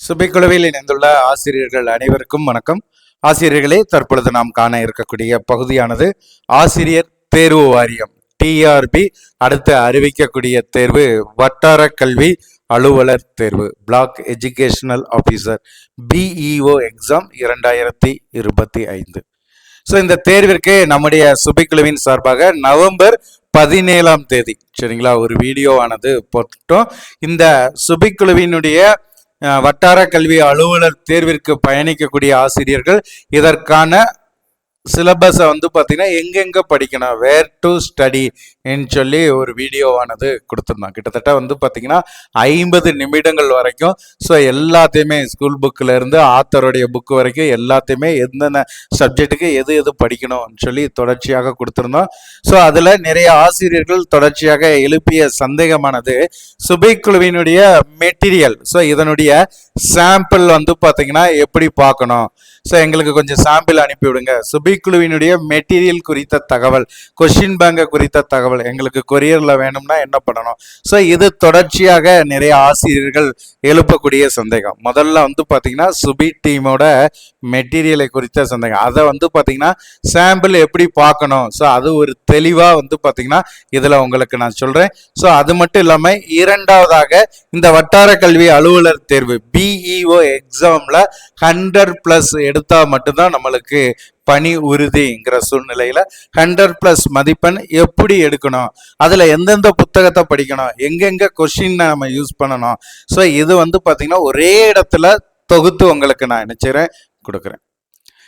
சுபைக்குழுவில் இணைந்துள்ள ஆசிரியர்கள் அனைவருக்கும் வணக்கம். ஆசிரியர்களே தற்பொழுது நாம் காண இருக்கக்கூடிய பகுதியானது ஆசிரியர் தேர்வு வாரியம் டிஆர்பி. அடுத்து அறிவிக்கக்கூடிய தேர்வு வட்டார கல்வி அலுவலர் தேர்வு block educational officer BEO exam இரண்டாயிரத்தி இருபத்தி ஐந்து. ஸோ இந்த தேர்விற்கு நம்முடைய சுபிக்குழுவின் சார்பாக நவம்பர் பதினேழாம் தேதி சரிங்களா ஒரு வீடியோவானது போட்டோம். இந்த சுபைக்குழுவினுடைய வட்டார கல்வி அலுவலர் தேர்விற்கு பயணிக்கக்கூடிய ஆசிரியர்கள் இதற்கான சிலபஸை வந்து பார்த்தீங்கன்னா எங்கெங்கே படிக்கணும் வேர் டு ஸ்டடின்னு சொல்லி ஒரு வீடியோவானது கொடுத்துருந்தோம் கிட்டத்தட்ட வந்து பார்த்தீங்கன்னா ஐம்பது நிமிடங்கள் வரைக்கும். ஸோ எல்லாத்தையுமே ஸ்கூல் புக்கில் இருந்து ஆத்தருடைய புக்கு வரைக்கும் எல்லாத்தையுமே எந்தெந்த சப்ஜெக்ட்டுக்கு எது எது படிக்கணும்னு சொல்லி தொடர்ச்சியாக கொடுத்துருந்தோம். ஸோ அதில் நிறைய ஆசிரியர்கள் தொடர்ச்சியாக எழுப்பிய சந்தேகமானது சுபைக்குழுவினுடைய மெட்டீரியல் ஸோ இதனுடைய சாம்பிள் வந்து பார்த்தீங்கன்னா எப்படி பார்க்கணும்? ஸோ எங்களுக்கு கொஞ்சம் சாம்பிள் அனுப்பி விடுங்க சுபைக்குழுவினுடைய மெட்டீரியல் குறித்த தகவல் கொஷின் பேங்கை குறித்த தகவல் எங்களுக்கு கொரியரில் வேணும்னா என்ன பண்ணணும்? ஸோ இது தொடர்ச்சியாக நிறைய ஆசிரியர்கள் எழுப்பக்கூடிய சந்தேகம். முதல்ல வந்து பார்த்தீங்கன்னா சுபி டீமோட மெட்டீரியலை குறித்த சந்தேகம். அதை வந்து பார்த்தீங்கன்னா சாம்பிள் எப்படி பார்க்கணும்? ஸோ அது ஒரு தெளிவாக வந்து பார்த்தீங்கன்னா இதில் உங்களுக்கு நான் சொல்கிறேன் ஸோ அது மட்டும் இல்லாமல் இரண்டாவதாக இந்த வட்டார கல்வி அலுவலர் தேர்வு பிஇஓ எக்ஸாமில் ஹண்ட்ரட் ப்ளஸ் எடுத்தால் மட்டும்தான் நம்மளுக்கு பணி உறுதிங்கிற சூழ்நிலையில் ஹண்ட்ரட் ப்ளஸ் மதிப்பெண் எப்படி எடுக்கணும்? அதில் எந்தெந்த புத்தகத்தை படிக்கணும்? எங்கெங்கே கொஷின் நம்ம யூஸ் பண்ணணும்? ஸோ இது வந்து பார்த்தீங்கன்னா ஒரே இடத்துல தொகுத்து உங்களுக்கு நான் நினைச்சிறேன் கொடுக்குறேன்.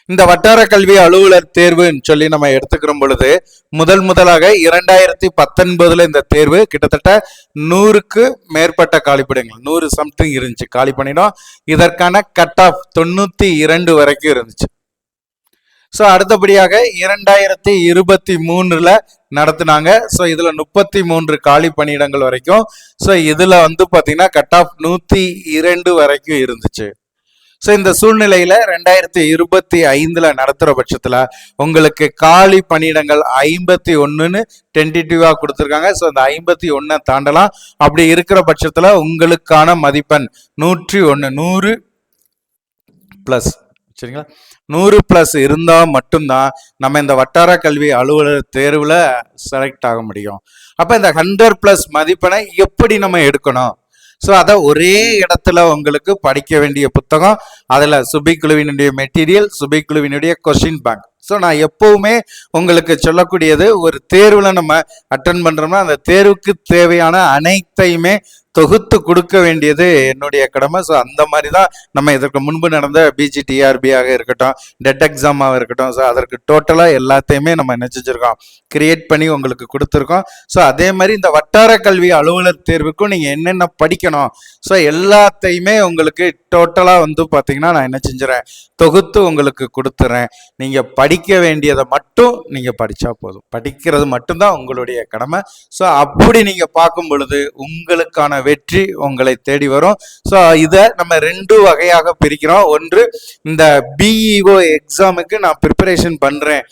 இந்த வட்டார கல்வி அலுவலர் தேர்வுன்னு சொல்லி நம்ம எடுத்துக்கிற பொழுது முதல் முதலாக இரண்டாயிரத்தி பத்தொன்பதுல இந்த தேர்வு கிட்டத்தட்ட நூறுக்கு மேற்பட்ட காலிப்பணிகள் நூறு சம்திங் இருந்துச்சு. காலி பண்ணிடும் இதற்கான கட் ஆஃப் தொண்ணூத்தி இரண்டு வரைக்கும் இருந்துச்சு. ஸோ அடுத்தபடியாக இரண்டாயிரத்தி இருபத்தி மூணுல நடத்துனாங்க. ஸோ இதுல முப்பத்தி மூன்று காலி பணியிடங்கள் வரைக்கும். ஸோ இதுல வந்து பார்த்தீங்கன்னா கட் ஆஃப் நூத்தி இரண்டு வரைக்கும் இருந்துச்சு. ஸோ இந்த சூழ்நிலையில ரெண்டாயிரத்தி இருபத்தி ஐந்துல நடத்துற பட்சத்துல உங்களுக்கு காலி பணியிடங்கள் ஐம்பத்தி ஒன்றுன்னு டென்டேட்டிவா கொடுத்துருக்காங்க. ஸோ அந்த ஐம்பத்தி ஒன்றை தாண்டலாம். அப்படி இருக்கிற பட்சத்துல உங்களுக்கான மதிப்பெண் நூற்றி ஒன்று நூறு ப்ளஸ் சரிங்களா? நூறு ப்ளஸ் இருந்தால் மட்டும்தான் நம்ம இந்த வட்டார கல்வி அலுவலர் தேர்வில் செலக்ட் ஆக முடியும். அப்போ இந்த ஹண்ட்ரட் ப்ளஸ் மதிப்பெண்ணை எப்படி நம்ம எடுக்கணும்? ஸோ அதை ஒரே இடத்துல உங்களுக்கு படிக்க வேண்டிய புத்தகம் அதில் சுபிக்குழுவினுடைய மெட்டீரியல் சுபிக்குழுவினுடைய கொஸ்டின் பேங்க் ஸோ நான் எப்பவுமே உங்களுக்கு சொல்லக்கூடியது ஒரு தேர்வில் நம்ம அட்டன் பண்ணுறோம்னா அந்த தேர்வுக்கு தேவையான அனைத்தையுமே தொகுத்து கொடுக்க வேண்டியது என்னுடைய கடமை. ஸோ அந்த மாதிரி தான் நம்ம இதற்கு முன்பு நடந்த பிஜிடிஆர்பியாக இருக்கட்டும் டெட் எக்ஸாமாக இருக்கட்டும். ஸோ அதற்கு டோட்டலாக எல்லாத்தையுமே நம்ம என்ன செஞ்சுருக்கோம்? கிரியேட் பண்ணி உங்களுக்கு கொடுத்துருக்கோம். ஸோ அதே மாதிரி இந்த வட்டார கல்வி அலுவலர் தேர்வுக்கும் நீங்கள் என்னென்ன படிக்கணும்? ஸோ எல்லாத்தையுமே உங்களுக்கு டோட்டலாக வந்து பார்த்தீங்கன்னா நான் என்ன செஞ்சுறேன்? தொகுத்து உங்களுக்கு கொடுத்துறேன். நீங்கள் படிக்க வேண்டியதை மட்டும் நீங்கள் படித்தா போதும். படிக்கிறது மட்டும்தான் உங்களுடைய கடமை. ஸோ அப்படி நீங்கள் பார்க்கும் பொழுது உங்களுக்கான வெற்றி உங்களை தேடி வரும். ஸோ இதை நம்ம ரெண்டு வகையாக பிரிக்கிறோம். ஒன்று இந்த பிஇஓ எக்ஸாமுக்கு நான் ப்ரிப்பரேஷன் பண்ணுறேன்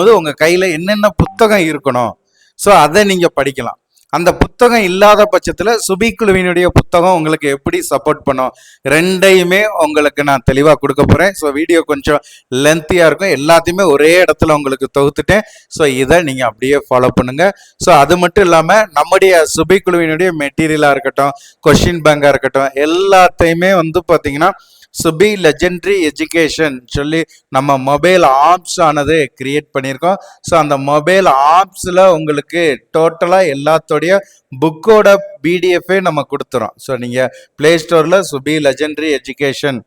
போது உங்கள் கையில் என்னென்ன புத்தகம் இருக்கணும்? ஸோ அதை நீங்கள் படிக்கலாம். அந்த புத்தகம் இல்லாத பட்சத்தில் சுபிக்குழுவினுடைய புத்தகம் உங்களுக்கு எப்படி சப்போர்ட் பண்ணும்? ரெண்டையுமே உங்களுக்கு நான் தெளிவாக கொடுக்க போகிறேன் ஸோ வீடியோ கொஞ்சம் லென்த்தியாக இருக்கும். எல்லாத்தையுமே ஒரே இடத்துல உங்களுக்கு தொகுத்துட்டேன். ஸோ இதை நீங்கள் அப்படியே ஃபாலோ பண்ணுங்கள் ஸோ அது மட்டும் இல்லாமல் நம்முடைய சுபிக்குழுவினுடைய மெட்டீரியலாக இருக்கட்டும் கொஷின் பேங்காக இருக்கட்டும் எல்லாத்தையுமே வந்து பார்த்தீங்கன்னா சுபி லெஜெண்ட்ரி எஜுகேஷன் சொல்லி நம்ம மொபைல் ஆப்ஸ் ஆனது கிரியேட் பண்ணியிருக்கோம். ஸோ அந்த மொபைல் ஆப்ஸில் உங்களுக்கு டோட்டலாக எல்லாத்தோடைய புக்கோட பிடிஎஃபே நம்ம கொடுத்துறோம். ஸோ நீங்கள் ப்ளே ஸ்டோரில் சுபி லெஜெண்ட்ரி எஜுகேஷன்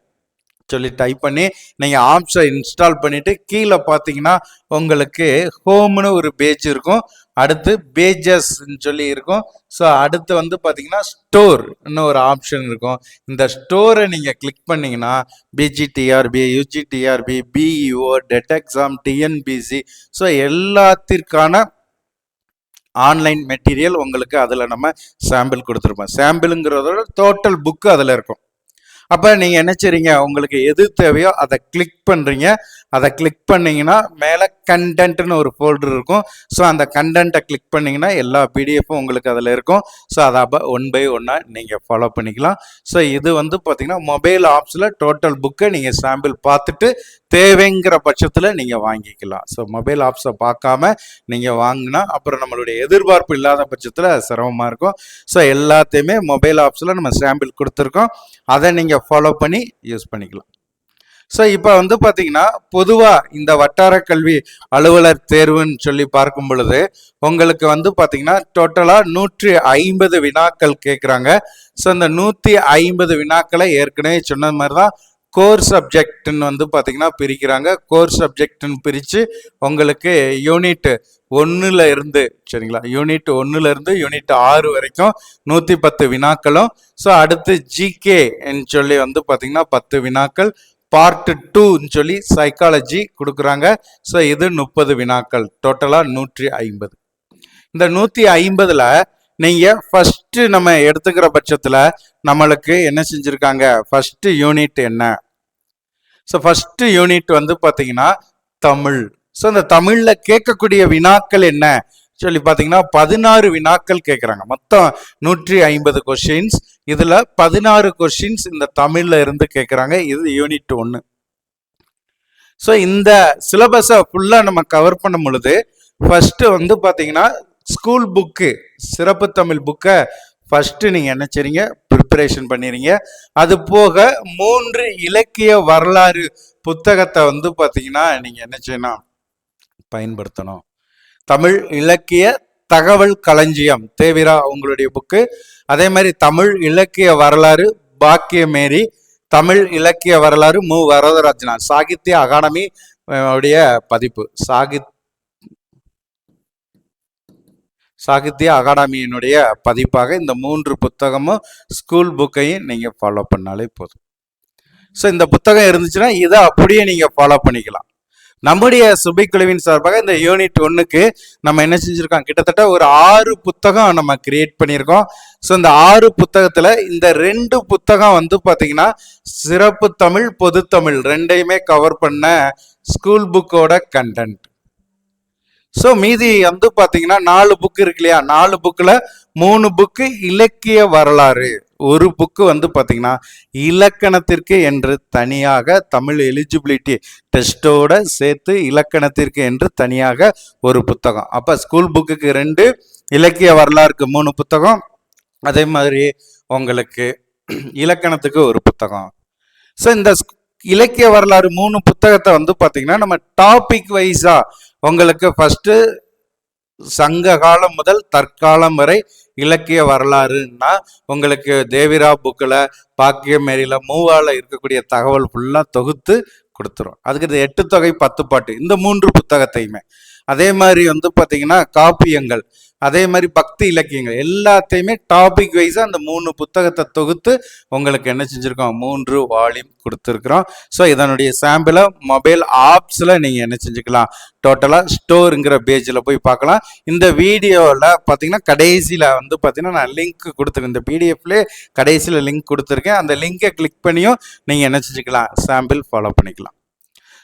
சொல்லி டைப் பண்ணி நீங்கள் ஆப்ஸை இன்ஸ்டால் பண்ணிவிட்டு கீழே பார்த்தீங்கன்னா உங்களுக்கு ஹோம்னு ஒரு பேஜ் இருக்கும். அடுத்து பேஜஸ்ன்னு சொல்லி இருக்கும். ஸோ அடுத்து வந்து பார்த்தீங்கன்னா ஸ்டோர்னு ஒரு ஆப்ஷன் இருக்கும். இந்த ஸ்டோரை நீங்கள் கிளிக் பண்ணிங்கன்னா PGTRB UGTRB BEO TET exam TNPSC so எல்லாத்திற்கான online material உங்களுக்கு அதில் நம்ம சாம்பிள் கொடுத்துருப்போம். சாம்பிளுங்கிறதோட டோட்டல் புக்கு அதில் இருக்கும். அப்போ நீங்கள் என்ன செய்றீங்க உங்களுக்கு எது தேவையோ அதை கிளிக் பண்ணுறீங்க அதை கிளிக் பண்ணீங்கன்னா மேலே கண்டென்ட்னு ஒரு ஃபோல்டர் இருக்கும். ஸோ அந்த கண்டென்ட்டை கிளிக் பண்ணிங்கன்னா எல்லா பிடிஎஃப்பும் உங்களுக்கு அதில் இருக்கும். ஸோ அதை அப்போ ஒன் பை ஒன்னாக நீங்கள் ஃபாலோ பண்ணிக்கலாம். ஸோ இது வந்து பார்த்திங்கன்னா மொபைல் ஆப்ஸில் டோட்டல் புக்கை நீங்கள் சாம்பிள் பார்த்துட்டு தேவைங்கிற பட்சத்தில் நீங்கள் வாங்கிக்கலாம். ஸோ மொபைல் ஆப்ஸை பார்க்காம நீங்கள் வாங்கினா அப்புறம் நம்மளுடைய எதிர்பார்ப்பு இல்லாத பட்சத்தில் சிரமமாக இருக்கும். ஸோ எல்லாத்தையுமே மொபைல் ஆப்ஸில் நம்ம சாம்பிள் கொடுத்துருக்கோம். அதை நீங்கள் ஃபாலோ பண்ணி யூஸ் பண்ணிக்கலாம். ஸோ இப்போ வந்து பார்த்தீங்கன்னா பொதுவாக இந்த வட்டார கல்வி அலுவலர் தேர்வுன்னு சொல்லி பார்க்கும் பொழுது உங்களுக்கு வந்து பார்த்தீங்கன்னா டோட்டலாக நூற்றி ஐம்பது வினாக்கள் கேட்குறாங்க ஸோ இந்த நூற்றி ஐம்பது வினாக்களை ஏற்கனவே சொன்னது மாதிரி தான் கோர் சப்ஜெக்ட்னு வந்து பார்த்தீங்கன்னா பிரிக்கிறாங்க. கோர் சப்ஜெக்ட்னு பிரித்து உங்களுக்கு யூனிட் ஒன்றில் இருந்து சரிங்களா? யூனிட் ஒன்றுல இருந்து யூனிட் ஆறு வரைக்கும் நூற்றி பத்து வினாக்களும். ஸோ அடுத்து ஜிகேன்னு சொல்லி வந்து பார்த்தீங்கன்னா பத்து வினாக்கள். பார்ட் டூன்னு சொல்லி சைக்காலஜி கொடுக்குறாங்க. ஸோ இது முப்பது வினாக்கள். டோட்டலாக நூற்றி ஐம்பது. இந்த நூற்றி ஐம்பதில் நீங்கள் ஃபஸ்ட்டு நம்ம எடுத்துக்கிற பட்சத்தில் நம்மளுக்கு என்ன செஞ்சுருக்காங்க? ஃபஸ்ட்டு யூனிட் என்ன? ஸோ ஃபஸ்ட்டு யூனிட் வந்து பார்த்தீங்கன்னா தமிழ். ஸோ இந்த தமிழில் கேட்கக்கூடிய வினாக்கள் என்ன? சொல்லி பார்த்தீங்கன்னா பதினாறு வினாக்கள் கேட்குறாங்க மொத்தம் நூற்றி ஐம்பது கொஷின்ஸ் இதில் பதினாறு கொஷின்ஸ் இந்த தமிழில் இருந்து கேட்குறாங்க இது யூனிட் ஒன்று ஸோ இந்த சிலபஸை ஃபுல்லாக நம்ம கவர் பண்ணும் பொழுது ஃபஸ்ட்டு வந்து பார்த்தீங்கன்னா ஸ்கூல் புக்கு சிறப்பு தமிழ் புக்கை ஃபஸ்ட்டு நீங்கள் என்ன செய்றீங்க? ப்ரிப்பரேஷன் பண்ணிடுறீங்க அது போக மூன்று இலக்கிய வரலாறு புத்தகத்தை வந்து பார்த்தீங்கன்னா நீங்கள் என்ன செய்யணும்? பயன்படுத்தணும். தமிழ் இலக்கிய தகவல் களஞ்சியம். தேவிரா உங்களுடைய புக்கு அதே மாதிரி தமிழ் இலக்கிய வரலாறு பாக்கியமேரி தமிழ் இலக்கிய வரலாறு மு. வரதராஜனா சாகித்ய அகாடமி உடைய பதிப்பு. சாகித் சாகித்ய அகாடமியினுடைய பதிப்பாக இந்த மூன்று புத்தகமும் ஸ்கூல் புக்கையும் நீங்கள் ஃபாலோ பண்ணாலே போதும். ஸோ இந்த புத்தகம் இருந்துச்சுன்னா இதை அப்படியே நீங்கள் ஃபாலோ பண்ணிக்கலாம். நம்முடைய சுபைக்குழுவின் சார்பாக இந்த யூனிட் ஒன்றுக்கு நம்ம என்ன செஞ்சுருக்கோம்? கிட்டத்தட்ட ஒரு ஆறு புத்தகம் நம்ம கிரியேட் பண்ணியிருக்கோம். ஸோ இந்த ஆறு புத்தகத்தில் இந்த ரெண்டு புத்தகம் வந்து பார்த்தீங்கன்னா சிறப்பு தமிழ் பொது தமிழ் ரெண்டையுமே கவர் பண்ண ஸ்கூல் புக்கோட கண்டென்ட் ஸோ மீதி வந்து பார்த்தீங்கன்னா நாலு புக்கு இருக்கு இல்லையா? நாலு புக்கில் மூணு புக்கு இலக்கிய வரலாறு. ஒரு புக்கு வந்து பார்த்தீங்கன்னா இலக்கணத்திற்கு என்று தனியாக தமிழ் எலிஜிபிலிட்டி டெஸ்ட்டோட சேர்த்து இலக்கணத்திற்கு என்று தனியாக ஒரு புத்தகம். அப்போ ஸ்கூல் புக்குக்கு ரெண்டு இலக்கிய வரலாறுக்கு மூணு புத்தகம். அதே மாதிரி உங்களுக்கு இலக்கணத்துக்கு ஒரு புத்தகம். ஸோ இந்த இலக்கிய வரலாறு மூணு புத்தகத்தை வந்து பார்த்தீங்கன்னா நம்ம டாபிக் வைஸாக உங்களுக்கு ஃபஸ்ட்டு சங்க காலம் முதல் தற்காலம் வரை இலக்கிய வரலாறுன்னா உங்களுக்கு தேவிரா புக்கில் பாக்கியமேரியில் மூவால இருக்கக்கூடிய தகவல் ஃபுல்லாக தொகுத்து கொடுத்துரும். அதுக்கு எட்டு தொகை பத்து பாட்டு இந்த மூன்று புத்தகத்தையுமே. அதே மாதிரி வந்து பார்த்தீங்கன்னா காப்பியங்கள் அதே மாதிரி பக்தி இலக்கியங்கள் எல்லாத்தையுமே டாபிக் வைஸாக அந்த மூணு புத்தகத்தை தொகுத்து உங்களுக்கு என்ன செஞ்சுருக்கோம்? மூன்று வால்யூம் கொடுத்துருக்குறோம். ஸோ இதனுடைய சாம்பிளை மொபைல் ஆப்ஸில் நீங்கள் என்ன செஞ்சுக்கலாம்? டோட்டலாக ஸ்டோருங்கிற பேஜில் போய் பார்க்கலாம். இந்த வீடியோவில் பார்த்தீங்கன்னா கடைசியில் வந்து பார்த்தீங்கன்னா நான் லிங்க் கொடுத்துருக்கேன். இந்த பிடிஎஃப்லேயே கடைசியில் லிங்க் கொடுத்துருக்கேன். அந்த லிங்கை கிளிக் பண்ணியும் நீங்கள் என்ன செஞ்சுக்கலாம்? சாம்பிள் ஃபாலோ பண்ணிக்கலாம்.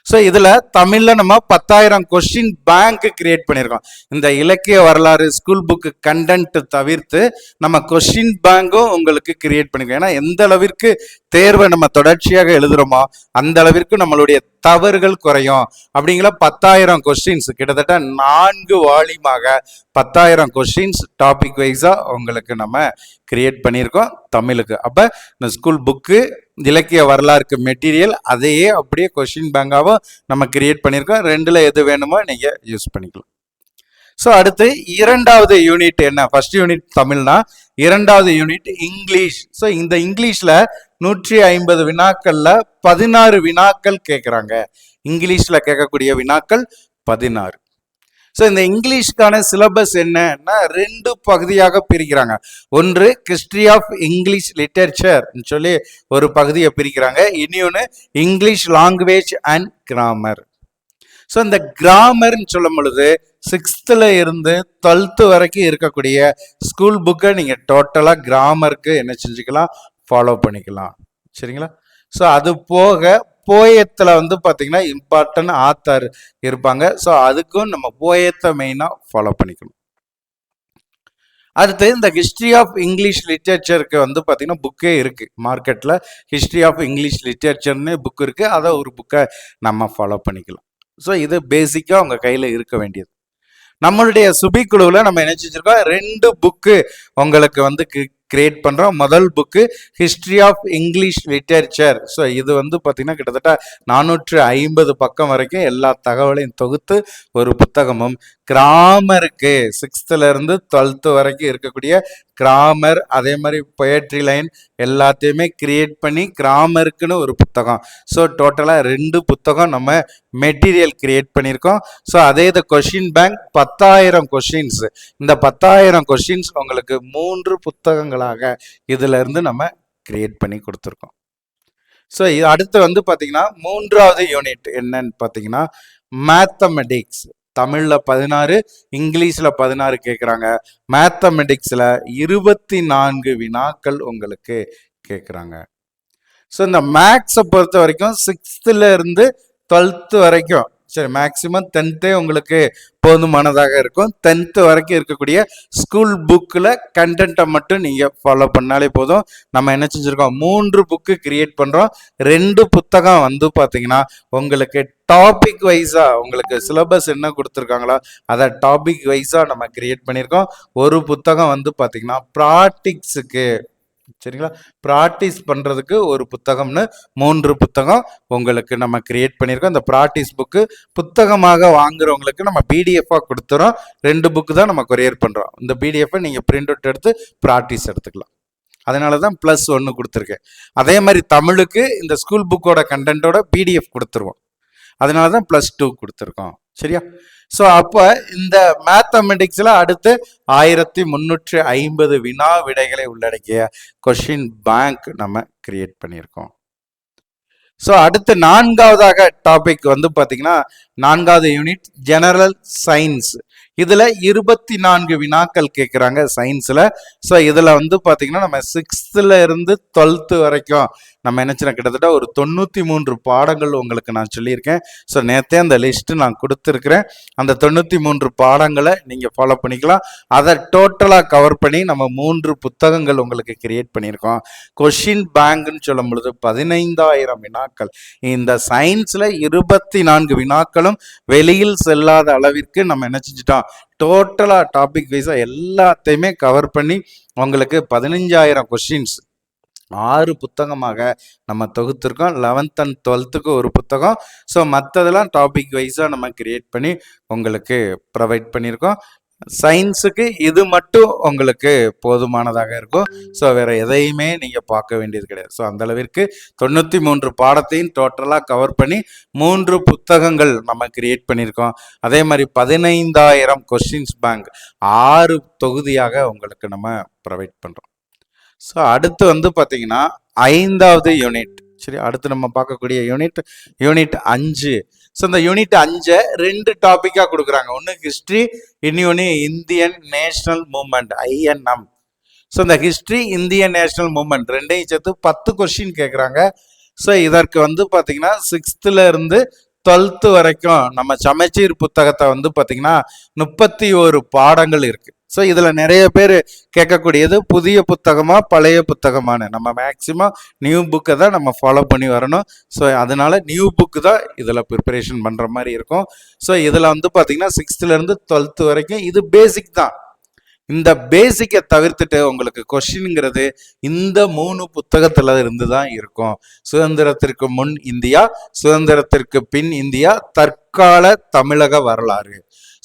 ஸோ இதில் தமிழில் நம்ம பத்தாயிரம் கொஸ்டின் பேங்க் கிரியேட் பண்ணியிருக்கோம் இந்த இலக்கிய வரலாறு ஸ்கூல் புக்கு கண்டென்ட் தவிர்த்து நம்ம கொஸ்டின் பேங்கும் உங்களுக்கு கிரியேட் பண்ணிருக்கோம். ஏன்னா எந்த அளவிற்கு தேர்வை நம்ம தொடர்ச்சியாக எழுதுறோமோ அந்த அளவிற்கு நம்மளுடைய தவறுகள் குறையும். அப்படிங்கிற பத்தாயிரம் கொஸ்டின்ஸ் கிட்டத்தட்ட நான்கு வால்யூமாக பத்தாயிரம் கொஸ்டின்ஸ் டாபிக் வைஸாக உங்களுக்கு நம்ம கிரியேட் பண்ணியிருக்கோம் தமிழுக்கு. அப்போ இந்த ஸ்கூல் புக்கு இலக்கிய வரலாறுக்கு மெட்டீரியல் அதையே அப்படியே கொஸ்டின் பேங்காகவும் நம்ம கிரியேட் பண்ணியிருக்கோம். ரெண்டில் எது வேணுமோ நீங்கள் யூஸ் பண்ணிக்கலாம். ஸோ அடுத்து இரண்டாவது யூனிட் என்ன? ஃபர்ஸ்ட் யூனிட் தமிழ்னா இரண்டாவது யூனிட் இங்கிலீஷ். ஸோ இந்த இங்கிலீஷில் நூற்றி ஐம்பது வினாக்கள்ல பதினாறு வினாக்கள் கேட்குறாங்க இங்கிலீஷில் கேட்கக்கூடிய வினாக்கள் பதினாறு. ஸோ இந்த இங்கிலீஷ்க்கான சிலபஸ் என்னன்னா ரெண்டு பகுதியாக பிரிக்கிறாங்க. ஒன்று ஹிஸ்ட்ரி ஆஃப் இங்கிலீஷ் லிட்டரேச்சர் சொல்லி ஒரு பகுதியை பிரிக்கிறாங்க. இன்னொன்று English language and grammar so இந்த கிராமர்னு சொல்லும் பொழுது சிக்ஸ்த்தில் இருந்து டுவெல்த்து வரைக்கும் இருக்கக்கூடிய ஸ்கூல் புக்கை நீங்கள் டோட்டலாக கிராமருக்கு என்ன செஞ்சுக்கலாம் ஃபாலோ பண்ணிக்கலாம். சரிங்களா? ஸோ அது போக போயத்தில் வந்து பார்த்தீங்கன்னா இம்பார்ட்டன்ட் ஆத்தர் இருப்பாங்க. ஸோ அதுக்கும் நம்ம போயத்தை மெயினாக ஃபாலோ பண்ணிக்கணும். அடுத்து இந்த ஹிஸ்ட்ரி ஆஃப் இங்கிலீஷ் லிட்ரேச்சருக்கு வந்து பார்த்தீங்கன்னா புக்கே இருக்குது மார்க்கெட்டில் ஹிஸ்ட்ரி ஆஃப் இங்கிலீஷ் லிட்ரேச்சர்னு புக் இருக்குது அதை ஒரு புக்கை நம்ம ஃபாலோ பண்ணிக்கலாம். ஸோ இது பேசிக்காக உங்கள் கையில் இருக்க வேண்டியது. நம்மளுடைய சுபி குழுவில் நம்ம என்ன செஞ்சிருக்கோம்? ரெண்டு புக்கு உங்களுக்கு வந்து கிரியேட் பண்ணுறோம் முதல் book history of English literature so இது வந்து பார்த்திங்கன்னா கிட்டத்தட்ட நானூற்று ஐம்பது பக்கம் வரைக்கும் எல்லா தகவலையும் தொகுத்து ஒரு புத்தகமும். கிராமருக்கு சிக்ஸ்த்துலேருந்து டுவெல்த்து வரைக்கும் இருக்கக்கூடிய கிராமர் அதே மாதிரி பொயட்ரி லைன் எல்லாத்தையுமே கிரியேட் பண்ணி கிராமருக்குன்னு ஒரு புத்தகம். ஸோ டோட்டலாக ரெண்டு புத்தகம் நம்ம மெட்டீரியல் கிரியேட் பண்ணியிருக்கோம். ஸோ அதே இது கொஷின் பேங்க் பத்தாயிரம் கொஷின்ஸ் இந்த பத்தாயிரம் கொஷின்ஸ் உங்களுக்கு மூன்று புத்தகங்களாக இதிலிருந்து நம்ம கிரியேட் பண்ணி கொடுத்துருக்கோம். ஸோ இது அடுத்து வந்து பார்த்தீங்கன்னா மூன்றாவது யூனிட் என்னன்னு பார்த்தீங்கன்னா மேத்தமெட்டிக்ஸ் தமிழில் பதினாறு இங்கிலீஷில் பதினாறு கேட்குறாங்க மேத்தமெட்டிக்ஸில் இருபத்தி நான்கு வினாக்கள் உங்களுக்கு கேட்குறாங்க ஸோ இந்த மேக்ஸை பொறுத்த வரைக்கும் சிக்ஸ்த்துல இருந்து டுவெல்த்து வரைக்கும். சரி மேக்ஸிமம் டென்த்தே உங்களுக்கு போதுமானதாக இருக்கும். டென்த்து வரைக்கும் இருக்கக்கூடிய ஸ்கூல் புக்கில் கண்டென்ட்டை மட்டும் நீங்கள் ஃபாலோ பண்ணாலே போதும். நம்ம என்ன செஞ்சுருக்கோம்? மூன்று புக்கு கிரியேட் பண்ணுறோம் ரெண்டு புத்தகம் வந்து பார்த்தீங்கன்னா உங்களுக்கு டாபிக் வைஸாக உங்களுக்கு சிலபஸ் என்ன கொடுத்துருக்காங்களோ அதை டாபிக் வைஸாக நம்ம கிரியேட் பண்ணியிருக்கோம். ஒரு புத்தகம் வந்து பார்த்தீங்கன்னா ப்ராக்டிக்ஸுக்கு சரிங்களா? ப்ராக்டிஸ் பண்ணுறதுக்கு ஒரு புத்தகம்னு மூன்று புத்தகம் உங்களுக்கு நம்ம கிரியேட் பண்ணியிருக்கோம். இந்த ப்ராக்டிஸ் புக்கு புத்தகமாக வாங்குறவங்களுக்கு நம்ம பிடிஎஃபாக கொடுத்துறோம். ரெண்டு புக்கு தான் நம்ம கொரியர் பண்ணுறோம் இந்த பிடிஎஃப்பை நீங்கள் பிரிண்ட் அவுட் எடுத்து ப்ராக்டிஸ் எடுத்துக்கலாம். அதனால தான் ப்ளஸ் ஒன்று கொடுத்துருக்கேன். அதே மாதிரி தமிழுக்கு இந்த ஸ்கூல் புக்கோட கண்டென்ட்டோட பிடிஎஃப் கொடுத்துருவோம். அதனால தான் ப்ளஸ் டூ கொடுத்துருக்கோம். சரியா? ஸோ அப்போ இந்த மேத்தமெட்டிக்ஸில் அடுத்து ஆயிரத்தி முந்நூற்றி ஐம்பது வினா விடைகளை உள்ளடக்கிய கொஷின் பேங்க் நம்ம கிரியேட் பண்ணியிருக்கோம். ஸோ அடுத்து நான்காவதாக டாபிக் வந்து பார்த்தீங்கன்னா நான்காவது யூனிட் ஜெனரல் சயின்ஸ் இதில் இருபத்தி நான்கு வினாக்கள் கேட்குறாங்க சயின்ஸில் ஸோ இதில் வந்து பார்த்தீங்கன்னா நம்ம சிக்ஸ்த்தில் இருந்து டுவெல்த்து வரைக்கும் நம்ம நினச்சினா கிட்டத்தட்ட ஒரு தொண்ணூற்றி மூன்று பாடங்கள் உங்களுக்கு நான் சொல்லியிருக்கேன். ஸோ நேற்றே அந்த லிஸ்ட்டு நான் கொடுத்துருக்குறேன். அந்த தொண்ணூற்றி மூன்று பாடங்களை நீங்கள் ஃபாலோ பண்ணிக்கலாம். அதை டோட்டலாக கவர் பண்ணி நம்ம மூன்று புத்தகங்கள் உங்களுக்கு கிரியேட் பண்ணியிருக்கோம். கொஷின் பேங்க்னு சொல்லும் பொழுது பதினைந்தாயிரம் வினாக்கள். இந்த சயின்ஸில் இருபத்தி நான்கு வினாக்களும் வெளியில் செல்லாத அளவிற்கு நம்ம என்ன செஞ்சிட்டோம் டோட்டலாக டாபிக் வைஸாக எல்லாத்தையுமே கவர் பண்ணி உங்களுக்கு பதினஞ்சாயிரம் கொஷின்ஸ் ஆறு புத்தகமாக நம்ம தொகுத்துருக்கோம். லெவன்த் அண்ட் டுவெல்த்துக்கு ஒரு புத்தகம். ஸோ மற்றதெல்லாம் டாபிக் வைஸாக நம்ம கிரியேட் பண்ணி உங்களுக்கு ப்ரொவைட் பண்ணியிருக்கோம். சயின்ஸுக்கு இது மட்டும் உங்களுக்கு போதுமானதாக இருக்கும். ஸோ வேறு எதையுமே நீங்கள் பார்க்க வேண்டியது கிடையாது. ஸோ அந்த அளவிற்கு தொண்ணூற்றி மூன்று பாடத்தையும் டோட்டலாக கவர் பண்ணி மூன்று புத்தகங்கள் நம்ம கிரியேட் பண்ணியிருக்கோம். அதே மாதிரி பதினைந்தாயிரம் கொஸ்டின்ஸ் பேங்க் ஆறு தொகுதியாக உங்களுக்கு நம்ம ப்ரொவைட் பண்ணுறோம் ஸோ அடுத்து வந்து பார்த்திங்கன்னா ஐந்தாவது யூனிட் சரி அடுத்து நம்ம பார்க்கக்கூடிய யூனிட் யூனிட் அஞ்சு. ஸோ இந்த யூனிட் அஞ்சை ரெண்டு டாப்பிக்காக கொடுக்குறாங்க. ஒன்று ஹிஸ்ட்ரி இன்னொன்று Indian national movement INM so இந்த ஹிஸ்ட்ரி இந்தியன் நேஷனல் மூமெண்ட் ரெண்டையும் சேர்த்து பத்து கொஸ்டின் கேட்குறாங்க ஸோ இதற்கு வந்து பார்த்தீங்கன்னா சிக்ஸ்த்துல இருந்து டுவெல்த்து வரைக்கும் நம்ம சமச்சீர் புத்தகத்தை வந்து பார்த்தீங்கன்னா முப்பத்தி ஒரு பாடங்கள் இருக்குது ஸோ இதில் நிறைய பேர் கேட்கக்கூடியது புதிய புத்தகமாக பழைய புத்தகமானு நம்ம மேக்சிமம் நியூ புக்கை தான் நம்ம ஃபாலோ பண்ணி வரணும். ஸோ அதனால நியூ புக்கு தான் இதில் ப்ரிப்பரேஷன் பண்ணுற மாதிரி இருக்கும். ஸோ இதில் வந்து பார்த்திங்கன்னா சிக்ஸ்த்துலேருந்து டுவெல்த்து வரைக்கும் இது பேசிக் தான். இந்த பேசிக்கை தவிர்த்துட்டு உங்களுக்கு கொஷின்ங்கிறது இந்த மூணு புத்தகத்துல இருந்து தான் இருக்கும். சுதந்திரத்திற்கு முன் இந்தியா சுதந்திரத்திற்கு பின் இந்தியா தற்கால தமிழக வரலாறு.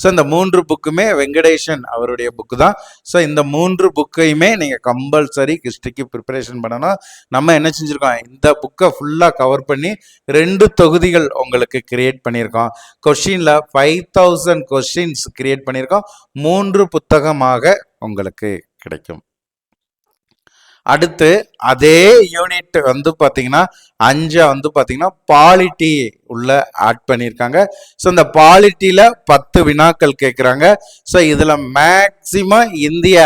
ஸோ இந்த மூன்று புக்குமே வெங்கடேஷன் அவருடைய புக்கு தான். ஸோ இந்த மூன்று புக்கையுமே நீங்கள் கம்பல்சரி ஹிஸ்ட்ரிக்கு ப்ரிப்பரேஷன் பண்ணணும். நம்ம என்ன செஞ்சுருக்கோம்? இந்த புக்கை ஃபுல்லாக கவர் பண்ணி ரெண்டு தொகுதிகள் உங்களுக்கு கிரியேட் பண்ணியிருக்கோம். கொஷினில் ஃபைவ் தௌசண்ட் கொஷின்ஸ் கிரியேட் பண்ணியிருக்கோம். மூன்று புத்தகமாக உங்களுக்கு கிடைக்கும். அடுத்து அதே யூனிட் வந்து பார்த்தீங்கன்னா அஞ்சை வந்து பார்த்தீங்கன்னா பாலிட்டி உள்ள ஆட் பண்ணியிருக்காங்க. ஸோ இந்த பாலிட்டியில் பத்து வினாக்கள் கேட்குறாங்க ஸோ இதில் மேக்சிமம் இந்திய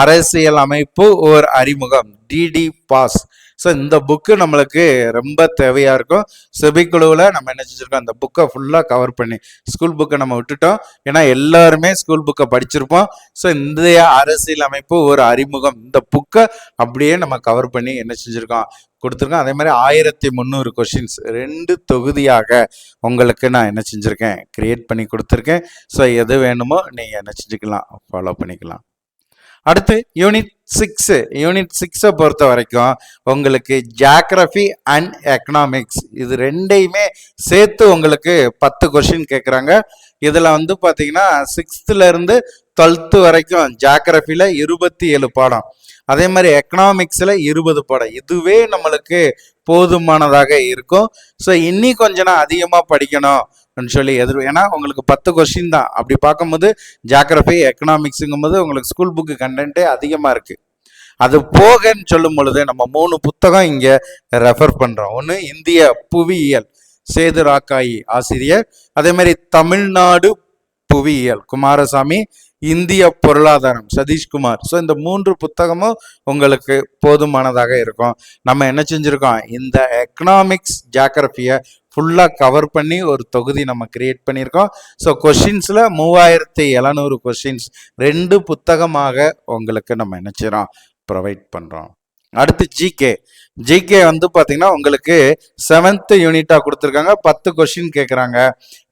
அரசியல் அமைப்பு ஒரு அறிமுகம் டிடி பாஸ் ஸோ இந்த புக்கு நம்மளுக்கு ரொம்ப தேவையாக இருக்கும். செபிக்குழுவில் நம்ம என்ன செஞ்சுருக்கோம்? அந்த புக்கை ஃபுல்லாக கவர் பண்ணி ஸ்கூல் புக்கை நம்ம விட்டுட்டோம். ஏன்னா எல்லாருமே ஸ்கூல் புக்கை படிச்சிருப்போம். ஸோ இந்திய அரசியல் அமைப்பு ஒரு அறிமுகம். இந்த புக்கை அப்படியே நம்ம கவர் பண்ணி என்ன செஞ்சுருக்கோம்? கொடுத்துருக்கோம். அதே மாதிரி ஆயிரத்தி முந்நூறு கொஷின்ஸ் ரெண்டு தொகுதியாக உங்களுக்கு நான் என்ன செஞ்சுருக்கேன்? க்ரியேட் பண்ணி கொடுத்துருக்கேன். ஸோ எது வேணுமோ நீங்கள் என்ன செஞ்சுக்கலாம்? ஃபாலோ பண்ணிக்கலாம். அடுத்து யூனிட் சிக்ஸு யூனிட் சிக்ஸை பொறுத்த வரைக்கும் உங்களுக்கு ஜாக்ரஃபி அண்ட் எக்கனாமிக்ஸ் இது ரெண்டையுமே சேர்த்து உங்களுக்கு பத்து கொஷின் கேட்குறாங்க இதில் வந்து பார்த்தீங்கன்னா சிக்ஸ்த்துலேருந்து டுவெல்த்து வரைக்கும் ஜாக்ரஃபியில் இருபத்தி ஏழு பாடம். அதே மாதிரி எக்கனாமிக்ஸில் இருபது பாடம். இதுவே நம்மளுக்கு போதுமானதாக இருக்கும். ஸோ இன்னி கொஞ்சம் நான் அதிகமாக படிக்கணும். சொல்லி எதிர் ஏன்னா உங்களுக்கு பத்து கொஸ்டின் தான். அப்படி பார்க்கும்போது ஜாகிரபி எக்கனாமிக்ஸுங்கும் போது உங்களுக்கு ஸ்கூல் புக்கு கண்டென்ட்டே அதிகமாக இருக்குது அது போகன்னு சொல்லும் பொழுது நம்ம மூணு புத்தகம் இங்கே ரெஃபர் பண்ணுறோம் ஒன்று இந்திய புவியியல் சேது ராக்காயி ஆசிரியர். அதே மாதிரி தமிழ்நாடு புவியியல் குமாரசாமி இந்திய பொருளாதாரம் சதீஷ்குமார். ஸோ இந்த மூன்று புத்தகமும் உங்களுக்கு போதுமானதாக இருக்கும். நம்ம என்ன செஞ்சுருக்கோம்? இந்த எக்கனாமிக்ஸ் ஜாகிரபியை ஃபுல்லாக கவர் பண்ணி ஒரு தொகுதி நம்ம கிரியேட் பண்ணியிருக்கோம். ஸோ கொஷின்ஸில் மூவாயிரத்தி எழுநூறு கொஷின்ஸ் ரெண்டு புத்தகமாக உங்களுக்கு நம்ம என்ன செய்கிறோம் ப்ரொவைட் பண்ணுறோம் அடுத்து ஜிகே ஜிகே வந்து பார்த்தீங்கன்னா உங்களுக்கு செவன்த்து யூனிட்டாக கொடுத்துருக்காங்க. பத்து கொஷின் கேட்குறாங்க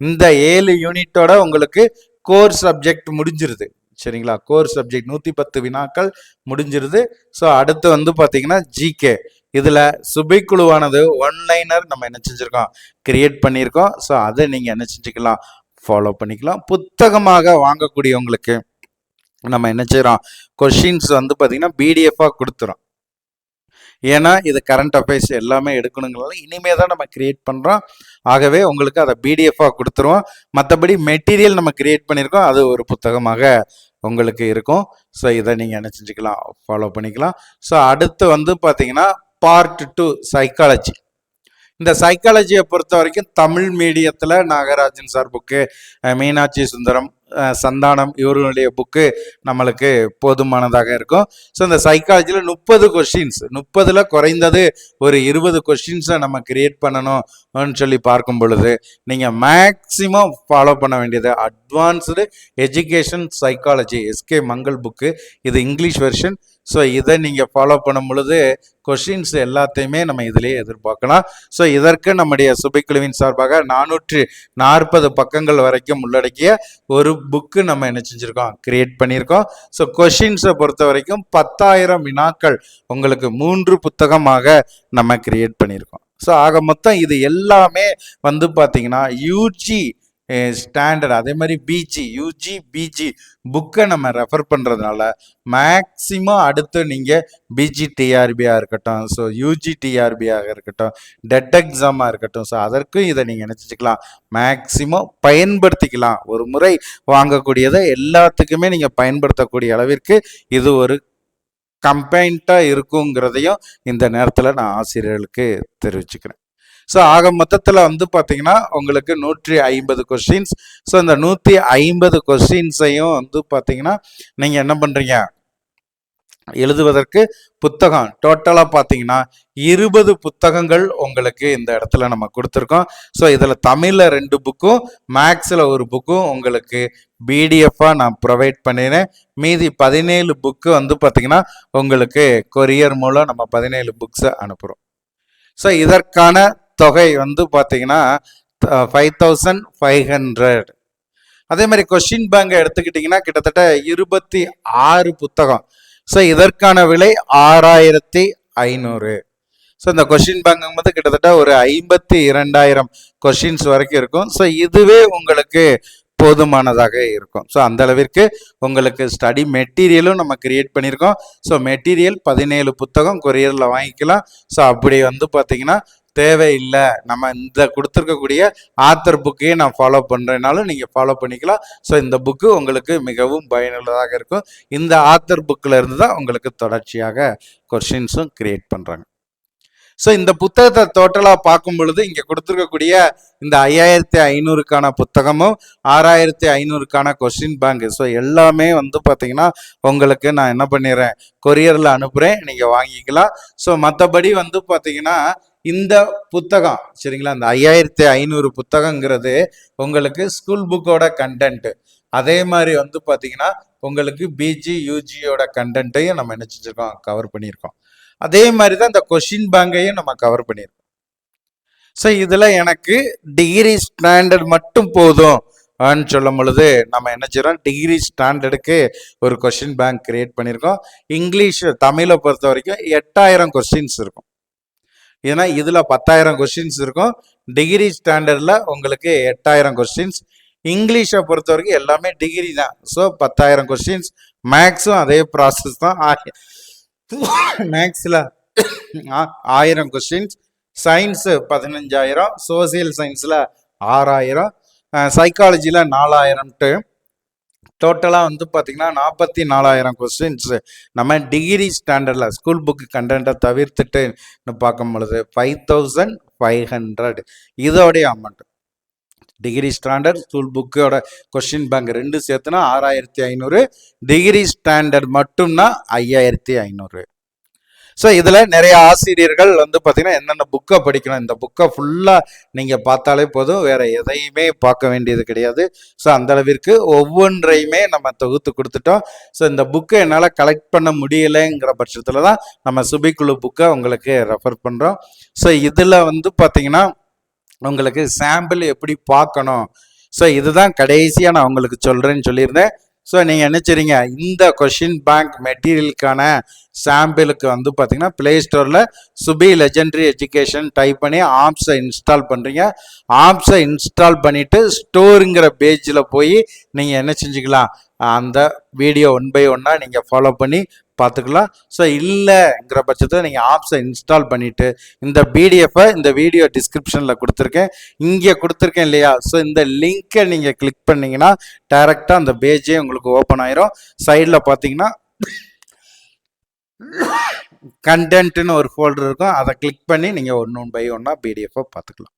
இந்த ஏழு யூனிட்டோட உங்களுக்கு கோர் சப்ஜெக்ட் முடிஞ்சிருது. சரிங்களா? கோர் சப்ஜெக்ட் நூற்றி பத்து வினாக்கள் முடிஞ்சிருது. ஸோ அடுத்து வந்து பார்த்தீங்கன்னா ஜிகே இதில் சுபைக்குழுவானது ஒன்லைனர் நம்ம என்ன செஞ்சுருக்கோம்? கிரியேட் பண்ணியிருக்கோம். ஸோ அதை நீங்கள் என்ன செஞ்சுக்கலாம்? ஃபாலோ பண்ணிக்கலாம். புத்தகமாக வாங்கக்கூடியவங்களுக்கு நம்ம என்ன செய்கிறோம் கொஷின்ஸ் வந்து பார்த்திங்கன்னா பிடிஎஃபாக கொடுத்துறோம். ஏன்னா இது கரண்ட் அஃபேர்ஸ் எல்லாமே எடுக்கணுங்கிறதால இனிமே தான் நம்ம கிரியேட் பண்ணுறோம் ஆகவே உங்களுக்கு அதை பிடிஎஃபாக கொடுத்துருவோம். மற்றபடி மெட்டீரியல் நம்ம கிரியேட் பண்ணியிருக்கோம். அது ஒரு புத்தகமாக உங்களுக்கு இருக்கும். ஸோ இதை நீங்கள் என்ன செஞ்சுக்கலாம்? ஃபாலோ பண்ணிக்கலாம். ஸோ அடுத்து வந்து பார்த்தீங்கன்னா பார்ட் டூ சைக்காலஜி இந்த சைக்காலஜியை பொறுத்த வரைக்கும் தமிழ் மீடியத்தில் நாகராஜன் சார் புக்கு மீனாட்சி சுந்தரம் சந்தானம் இவர்களுடைய புக்கு நம்மளுக்கு போதுமானதாக இருக்கும். ஸோ இந்த சைக்காலஜியில் முப்பது கொஷின்ஸ் முப்பதில் குறைந்தது ஒரு இருபது கொஷின்ஸை நம்ம கிரியேட் பண்ணணும்னு சொல்லி பார்க்கும் பொழுது நீங்கள் மேக்சிமம் ஃபாலோ பண்ண வேண்டியது advanced education psychology SK Mangal book இது இங்கிலீஷ் வெர்ஷன் ஸோ இதை நீங்கள் ஃபாலோ பண்ணும் பொழுது கொஷின்ஸ் எல்லாத்தையுமே நம்ம இதிலே எதிர்பார்க்கலாம். ஸோ இதற்கு நம்முடைய சுபைக்குழுவின் சார்பாக நானூற்று நாற்பது பக்கங்கள் வரைக்கும் உள்ளடக்கிய ஒரு புக்கு நம்ம என்ன செஞ்சுருக்கோம்? கிரியேட் பண்ணியிருக்கோம். ஸோ கொஷின்ஸை பொறுத்த வரைக்கும் பத்தாயிரம் வினாக்கள் உங்களுக்கு மூன்று புத்தகமாக நம்ம கிரியேட் பண்ணியிருக்கோம். ஸோ ஆக மொத்தம் இது எல்லாமே வந்து பார்த்தீங்கன்னா யூஜி ஸ்டாண்டர்ட் அதே மாதிரி பிஜி யூஜி பிஜி புக்கை நம்ம ரெஃபர் பண்ணுறதுனால மேக்சிமம் அடுத்து நீங்கள் பிஜி டிஆர்பியாக இருக்கட்டும் ஸோ யூஜி டிஆர்பியாக இருக்கட்டும் டெட் எக்ஸாமாக இருக்கட்டும் ஸோ அதற்கும் இதை நீங்கள் நினச்சிக்கலாம். மேக்சிமம் பயன்படுத்திக்கலாம். ஒரு முறை வாங்கக்கூடியதை எல்லாத்துக்குமே நீங்கள் பயன்படுத்தக்கூடிய அளவிற்கு இது ஒரு கம்பைண்ட்டாக இருக்குங்கிறதையும் இந்த நேரத்தில் நான் ஆசிரியர்களுக்கு தெரிவிச்சுக்கிறேன். ஸோ ஆக மொத்தத்தில் வந்து பார்த்தீங்கன்னா உங்களுக்கு நூற்றி ஐம்பது கொஸ்டின்ஸ் ஸோ இந்த நூற்றி ஐம்பது கொஸ்டின்ஸையும் வந்து பார்த்தீங்கன்னா நீங்கள் என்ன பண்ணுறீங்க எழுதுவதற்கு புத்தகம். டோட்டலாக பார்த்தீங்கன்னா இருபது புத்தகங்கள் உங்களுக்கு இந்த இடத்துல நம்ம கொடுத்துருக்கோம். ஸோ இதில் தமிழில் ரெண்டு புக்கும் மேக்ஸில் ஒரு புக்கும் உங்களுக்கு பிடிஎஃபாக நான் ப்ரொவைட் பண்ணினேன் மீதி பதினேழு புக்கு வந்து பார்த்திங்கன்னா உங்களுக்கு கொரியர் மூலம் நம்ம பதினேழு புக்ஸை அனுப்புகிறோம் ஸோ இதற்கான தொகை வந்து பார்த்தீங்கன்னா ஃபைவ் தௌசண்ட் ஃபைவ் ஹண்ட்ரட் அதே மாதிரி கொஷின் பேங்கை எடுத்துக்கிட்டிங்கன்னா கிட்டத்தட்ட இருபத்தி ஆறு புத்தகம். ஸோ இதற்கான விலை ஆறாயிரத்தி ஐநூறு. ஸோ இந்த கொஷின் பேங்க் கிட்டத்தட்ட ஒரு ஐம்பத்தி இரண்டாயிரம் கொஷின்ஸ் வரைக்கும் இருக்கும். ஸோ இதுவே உங்களுக்கு போதுமானதாக இருக்கும். ஸோ அந்த அளவிற்கு உங்களுக்கு ஸ்டடி மெட்டீரியலும் நம்ம கிரியேட் பண்ணியிருக்கோம். ஸோ மெட்டீரியல் பதினேழு புத்தகம் கொரியரில் வாங்கிக்கலாம். ஸோ அப்படி வந்து பார்த்தீங்கன்னா தேவையில்லை. நம்ம இந்த கொடுத்துருக்கக்கூடிய ஆத்தர் புக்கையே நான் ஃபாலோ பண்ணுறேனாலும் நீங்கள் ஃபாலோ பண்ணிக்கலாம். ஸோ இந்த புக்கு உங்களுக்கு மிகவும் பயனுள்ளதாக இருக்கும். இந்த ஆத்தர் புக்கில் இருந்து தான் உங்களுக்கு தொடர்ச்சியாக கொஷின்ஸும் கிரியேட் பண்ணுறாங்க ஸோ இந்த புத்தகத்தை டோட்டலாக பார்க்கும் பொழுது இங்கே கொடுத்துருக்கக்கூடிய இந்த ஐயாயிரத்தி ஐநூறுக்கான புத்தகமும் ஆறாயிரத்தி ஐநூறுக்கான கொஸ்டின் பேங்க் ஸோ எல்லாமே வந்து பார்த்தீங்கன்னா உங்களுக்கு நான் என்ன பண்ணிடுறேன் கொரியரில் அனுப்புகிறேன் நீங்கள் வாங்கிக்கலாம். ஸோ மற்றபடி வந்து பார்த்தீங்கன்னா இந்த புத்தகம் சரிங்களா? இந்த ஐயாயிரத்தி ஐநூறு புத்தகங்கிறது உங்களுக்கு ஸ்கூல் புக்கோட கண்டென்ட்டு அதே மாதிரி வந்து பார்த்தீங்கன்னா உங்களுக்கு பிஜி யூஜியோட கண்டென்ட்டையும் நம்ம என்ன செஞ்சிருக்கோம்? கவர் பண்ணியிருக்கோம். அதே மாதிரி தான் இந்த கொஷின் பேங்கையும் நம்ம கவர் பண்ணியிருக்கோம். ஸோ இதில் எனக்கு டிகிரி ஸ்டாண்டர்ட் மட்டும் போதும் ஆன்னு சொல்லும் பொழுது நம்ம என்ன செய்கிறோம் டிகிரி ஸ்டாண்டர்டுக்கு ஒரு கொஷின் பேங்க் கிரியேட் பண்ணியிருக்கோம். இங்கிலீஷ் தமிழை பொறுத்த வரைக்கும் எட்டாயிரம் கொஸ்டின்ஸ் இருக்கும். ஏன்னா இதில் பத்தாயிரம் கொஸ்டின்ஸ் இருக்கும். டிகிரி ஸ்டாண்டர்டில் உங்களுக்கு எட்டாயிரம் கொஸ்டின்ஸ் இங்கிலீஷை பொறுத்த வரைக்கும் எல்லாமே டிகிரி தான். ஸோ பத்தாயிரம் கொஸ்டின்ஸ் மேக்ஸும் அதே ப்ராசஸ் தான். மேக்ஸில் ஆயிரம் கொஸ்டின்ஸ் சயின்ஸு பதினஞ்சாயிரம். சோசியல் சயின்ஸில் ஆறாயிரம். சைக்காலஜியில் நாலாயிரம்ட்டு. டோட்டலாக வந்து பார்த்திங்கன்னா நாற்பத்தி நாலாயிரம் கொஸ்டின்ஸ் நம்ம டிகிரி ஸ்டாண்டர்டில் ஸ்கூல் புக்கு கண்டென்ட்டை தவிர்த்துட்டு பார்க்கும் பொழுது ஃபைவ் தௌசண்ட் ஃபைவ் ஹண்ட்ரட் இதோடைய அமௌண்ட் டிகிரி ஸ்டாண்டர்ட் ஸ்கூல் புக்கோட கொஸ்டின் பேங்க் ரெண்டு சேர்த்துனா ஆறாயிரத்தி ஐநூறு. டிகிரி ஸ்டாண்டர்ட் மட்டும்னா ஐயாயிரத்தி ஐநூறு. ஸோ இதில் நிறைய ஆசிரியர்கள் வந்து பார்த்தீங்கன்னா என்னென்ன புக்கை படிக்கணும் இந்த புக்கை ஃபுல்லாக நீங்கள் பார்த்தாலே போதும். வேற எதையுமே பார்க்க வேண்டியது கிடையாது. ஸோ அந்த அளவிற்கு ஒவ்வொன்றையுமே நம்ம தொகுத்து கொடுத்துட்டோம். ஸோ இந்த புக்கை என்னால் கலெக்ட் பண்ண முடியலைங்கிற பட்சத்தில் தான் நம்ம சுபிக்குழு புக்கை உங்களுக்கு ரெஃபர் பண்ணுறோம் ஸோ இதில் வந்து பார்த்தீங்கன்னா உங்களுக்கு சாம்பிள் எப்படி பார்க்கணும்? ஸோ இதுதான் கடைசியாக நான் உங்களுக்கு சொல்கிறேன்னு சொல்லியிருந்தேன். ஸோ நீங்கள் என்ன இந்த கொஷின் பேங்க் மெட்டீரியலுக்கான சாம்பிளுக்கு வந்து பார்த்தீங்கன்னா ப்ளே ஸ்டோரில் சுபி லெஜெண்டரி எஜுகேஷன் டைப் பண்ணி ஆப்ஸை இன்ஸ்டால் பண்ணுறீங்க ஆப்ஸை இன்ஸ்டால் பண்ணிவிட்டு ஸ்டோருங்கிற பேஜில் போய் நீங்கள் என்ன செஞ்சுக்கலாம்? அந்த வீடியோ ஒன் பை ஒன்னாக நீங்கள் ஃபாலோ பண்ணி பார்த்துக்கலாம். ஸோ இல்லைங்கிற பட்சத்தில் நீங்கள் ஆப்ஸை இன்ஸ்டால் பண்ணிவிட்டு இந்த பிடிஎஃப்பை இந்த வீடியோ டிஸ்கிரிப்ஷனில் கொடுத்துருக்கேன். இங்கே கொடுத்துருக்கேன் இல்லையா? ஸோ இந்த லிங்க்கை நீங்கள் கிளிக் பண்ணிங்கன்னா டைரெக்டாக அந்த பேஜே உங்களுக்கு ஓப்பன் ஆயிரும். சைடில் பார்த்தீங்கன்னா கண்டென்ட்னு ஒரு ஃபோல்டர் இருக்கும். அதை கிளிக் பண்ணி நீங்கள் ஒன்று ஒன் பை ஒன்னாக பிடிஎஃப்பை பார்த்துக்கலாம்.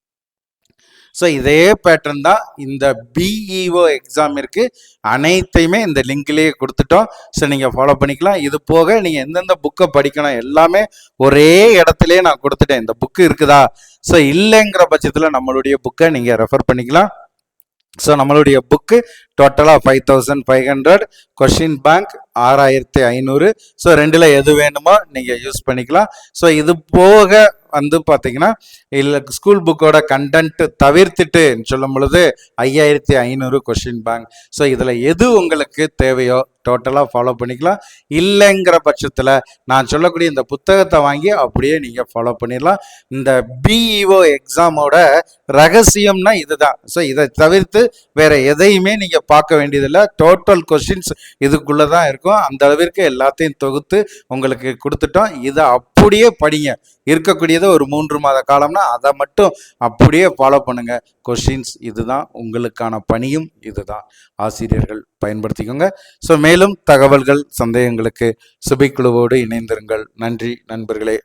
ஸோ இதே பேட்டர்ன் தான் இந்த பிஇஓ எக்ஸாம் இருக்குது அனைத்தையுமே இந்த லிங்க்லேயே கொடுத்துட்டோம். ஸோ நீங்கள் ஃபாலோ பண்ணிக்கலாம். இது போக நீங்கள் எந்தெந்த புக்கை படிக்கணும் எல்லாமே ஒரே இடத்துலயே நான் கொடுத்துட்டேன். இந்த புக்கு இருக்குதா? ஸோ இல்லைங்கிற பட்சத்தில் நம்மளுடைய புக்கை நீங்கள் ரெஃபர் பண்ணிக்கலாம். ஸோ நம்மளுடைய புக்கு டோட்டலாக five thousand five hundred question bank ஆறாயிரத்தி ஐநூறு. ஸோ ரெண்டில் எது வேணுமோ நீங்கள் யூஸ் பண்ணிக்கலாம். ஸோ இது போக வந்து பார்த்தீங்கன்னா இல்லை ஸ்கூல் புக்கோட கண்டென்ட் தவிர்த்துட்டு சொல்லும் பொழுது ஐயாயிரத்தி ஐநூறு கொஷின் பேங்க் ஸோ இதில் எது உங்களுக்கு தேவையோ டோட்டலாக ஃபாலோ பண்ணிக்கலாம். இல்லைங்கிற பட்சத்தில் நான் சொல்லக்கூடிய இந்த புத்தகத்தை வாங்கி அப்படியே நீங்கள் ஃபாலோ பண்ணிடலாம். இந்த பிஇஓ எக்ஸாமோட ரகசியம்னா இதுதான். ஸோ இதை தவிர்த்து வேற எதையுமே நீங்கள் பார்க்க வேண்டியதில்லை. டோட்டல் கொஷின்ஸ் இதுக்குள்ளே தான் இருக்கும். அந்த அளவிற்கு எல்லாத்தையும் தொகுத்து உங்களுக்கு கொடுத்துட்டோம். இதை அப் அப்படியே படிங்க. இருக்கக்கூடியது ஒரு மூன்று மாத காலம்னா அதை மட்டும் அப்படியே ஃபாலோ பண்ணுங்க. கொஷின்ஸ் இதுதான். உங்களுக்கான பணியும் இதுதான். ஆசிரியர்கள் பயன்படுத்திக்கோங்க. ஸோ மேலும் தகவல்கள் சந்தேகங்களுக்கு சுபைக்குழுவோடு இணைந்திருங்கள். நன்றி நண்பர்களே.